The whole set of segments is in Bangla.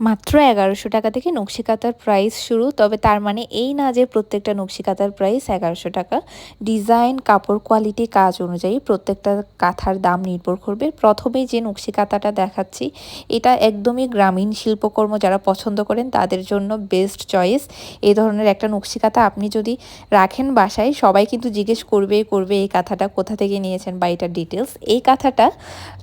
মাত্র এগারোশো টাকা থেকে নকশি কাঁথার প্রাইস শুরু, তবে তার মানে এই না যে প্রত্যেকটা নকশি কাঁথার প্রাইস এগারোশো টাকা। ডিজাইন কাপড় কোয়ালিটি কাজ অনুযায়ী প্রত্যেকটা কাঁথার দাম নির্ভর করবে। প্রথমেই যে নকশি দেখাচ্ছি, এটা একদমই গ্রামীণ শিল্পকর্ম যারা পছন্দ করেন, তাদের জন্য বেস্ট চয়েস এই ধরনের একটা নকশি আপনি যদি রাখেন বাসায়, সবাই কিন্তু জিজ্ঞেস করবেই করবে এই কাঁথাটা কোথা থেকে নিয়েছেন বা এটার ডিটেলস এই কাঁথাটা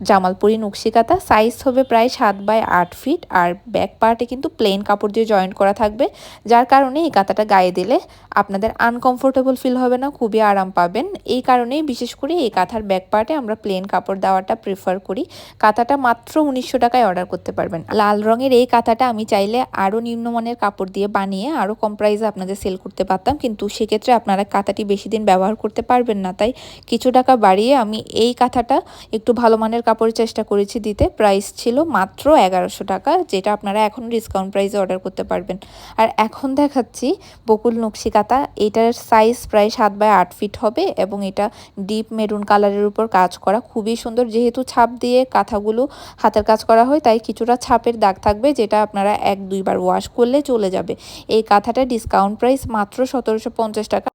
জামালপুরি নকশি সাইজ হবে প্রায় সাত বাই আট ফিট আর ব্যাক পার্টে কিন্তু প্লেন কাপড় দিয়ে জয়েন্ট করা থাকবে। যার কারণে এই কাঁথাটা গায়ে দিলে আপনাদের আনকমফোর্টেবল ফিল হবে না, খুবই আরাম পাবেন। এই কারণেই বিশেষ করে এই কাঁথার ব্যাক পার্টে আমরা প্লেন কাপড় দেওয়াটা প্রেফার করি। কাঁথাটা মাত্র উনিশশো টাকায় অর্ডার করতে পারবেন। লাল রঙের এই কাঁথাটা আমি চাইলে আরও নিম্নমানের কাপড় দিয়ে বানিয়ে আরও কম প্রাইসে আপনাদের সেল করতে পারতাম। কিন্তু সেক্ষেত্রে আপনারা কাঁথাটি বেশি দিন ব্যবহার করতে পারবেন না। তাই কিছু টাকা বাড়িয়ে আমি এই কাঁথাটা একটু ভালো মানের কাপড়ের চেষ্টা করেছি দিতে। প্রাইস ছিল মাত্র এগারোশো টাকা, যেটা আপনারা আপনারা এখন ডিসকাউন্ট প্রাইসে অর্ডার করতে পারবেন। আর এখন দেখাচ্ছি বকুল নকশি কাতা এটার সাইজ প্রায় সাত বাই আট ফিট হবে এবং এটা ডিপ মেরুন কালারের উপর কাজ করা। খুবই সুন্দর। যেহেতু ছাপ দিয়ে কাঁথাগুলো হাতের কাজ করা হয়, তাই কিছুটা ছাপের দাগ থাকবে যেটা আপনারা এক দুইবার ওয়াশ করলে চলে যাবে। এই কাঁথাটা ডিসকাউন্ট প্রাইস মাত্র সতেরোশো পঞ্চাশ টাকা।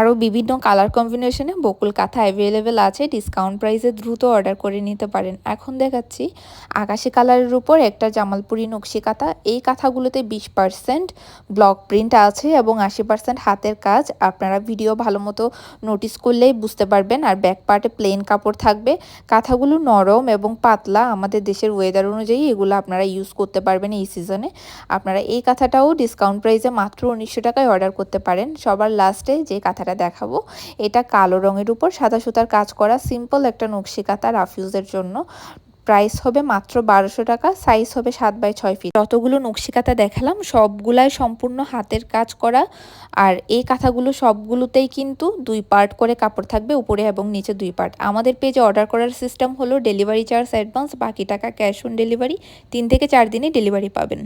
আরও বিভিন্ন কালার কম্বিনেশনে বকুল কাঁথা অ্যাভেলেবেল আছে ডিসকাউন্ট প্রাইসে দ্রুত অর্ডার করে নিতে পারেন। এখন দেখাচ্ছি আকাশি কালারের উপর একটা জামালপুরি নকশি কাঁথা। এই কাঁথাগুলোতে বিশ পার্সেন্ট ব্লক প্রিন্ট আছে এবং আশি পার্সেন্ট হাতের কাজ। আপনারা ভিডিও ভালো মতো নোটিস করলেই বুঝতে পারবেন আর ব্যাক পার্টে প্লেন কাপড় থাকবে। কাঁথাগুলো নরম এবং পাতলা। আমাদের দেশের ওয়েদার অনুযায়ী এগুলো আপনারা ইউজ করতে পারবেন এই সিজনে আপনারা এই কাঁথাটাও ডিসকাউন্ট প্রাইসে মাত্র উনিশশো টাকায় অর্ডার করতে পারেন। সবার লাস্টে যে কাঁথাটা যেটা দেখাবো। এটা কালো রঙের উপর, সাদা সুতার কাজ করা সিম্পল একটা নকশি কাতা রাফিউজের জন্য। প্রাইস হবে মাত্র বারোশো টাকা সাইজ হবে সাত বাই ছয় ফিট যতগুলো নকশিকাতা দেখালাম, সবগুলাই সম্পূর্ণ হাতের কাজ করা। আর এই কাঁথাগুলো সবগুলোতেই কিন্তু দুই পার্ট করে কাপড় থাকবে, উপরে এবং নিচে দুই পার্ট আমাদের পেজে অর্ডার করার সিস্টেম হলো ডেলিভারি চার্জ অ্যাডভান্স বাকি টাকা ক্যাশ অন ডেলিভারি তিন থেকে চার দিনে ডেলিভারি পাবেন।